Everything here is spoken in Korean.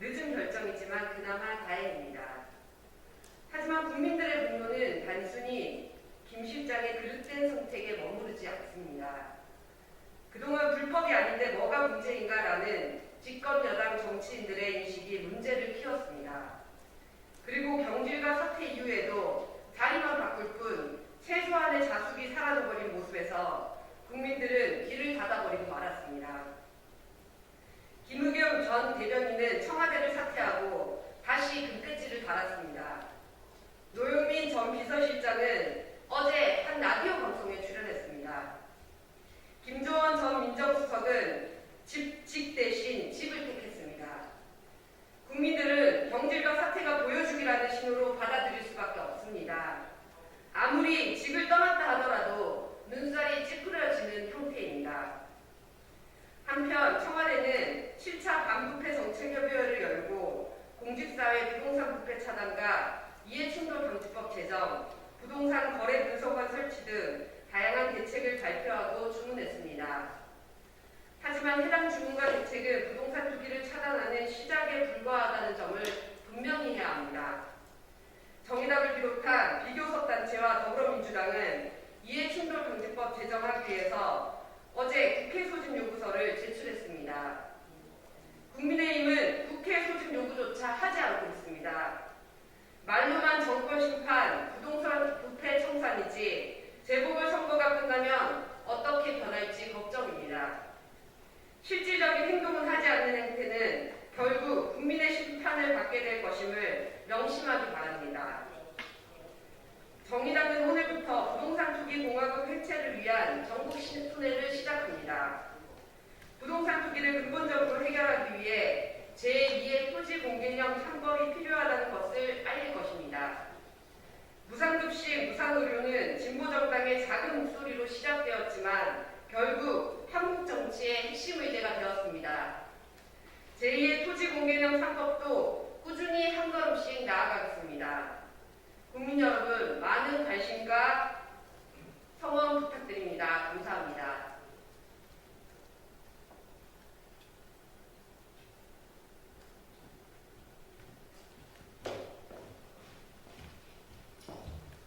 늦은 결정이지만 그나마 다행입니다. 하지만 국민들의 분노는 단순히 김 실장의 그릇된 선택에 머무르지 않습니다. 그동안 불법이 아닌데 뭐가 문제인가라는 집권 여당 정치인들의 인식이 문제를 키웠습니다. 그리고 경질과 사퇴 이후에도 자리만 바꿀 뿐 최소한의 자숙이 사라져버린 모습에서 국민들은 길을 전 대변인은 청와대를 사퇴하고 다시 금대지를 달았습니다. 노영민 전 비서실장은 어제 한 라디오 방송에 출연했습니다. 김조원 전 민정수석은 집, 직 대신 집을 택했습니다. 국민들은 경질과 사태가 보여주기라는 신호로 받아들일 수밖에 없습니다. 아무리 집을 떠났다 하더라도 눈살이 찌푸려지는 형태입니다. 한편 청와대는 7차 반부패 정책협의회를 열고 공직사회 부동산 부패 차단과 이해충돌 방지법 제정, 부동산 거래 분석원 설치 등 다양한 대책을 발표하고 주문했습니다. 하지만 해당 주문과 대책은 부동산 투기를 차단하는 시작에 불과하다는 점을 분명히 해야 합니다. 정의당을 비롯한 비교섭 단체와 더불어민주당은 이해충돌 방지법 제정하기 위해서 어제 국회 소집 요구서를 제출했습니다. 국민의힘은 국회 소집 요구조차 하지 않고 있습니다. 말로만 정권 심판, 부동산 부패 청산이지 재보궐선거가 끝나면 어떻게 변할지 걱정입니다. 실질적인 행동을 하지 않는 행태는 결국 국민의 받게 될 것임을 명심하기 바랍니다. 정의당은 오늘부터 부동산 투기 공화국 해체를 위한 전국 신순회를 시작합니다. 부동산 투기를 근본적으로 해결하기 위해 제2의 토지 공개령 3법이 필요하다는 것을 알릴 것입니다. 무상급식, 무상의료는 진보정당의 작은 목소리로 시작되었지만 결국 한국 정치의 핵심 의제가 되었습니다. 제2의 토지 공개령 3법도 꾸준히 한 걸음씩 나아가겠습니다. 국민 여러분, 많은 관심과 성원 부탁드립니다.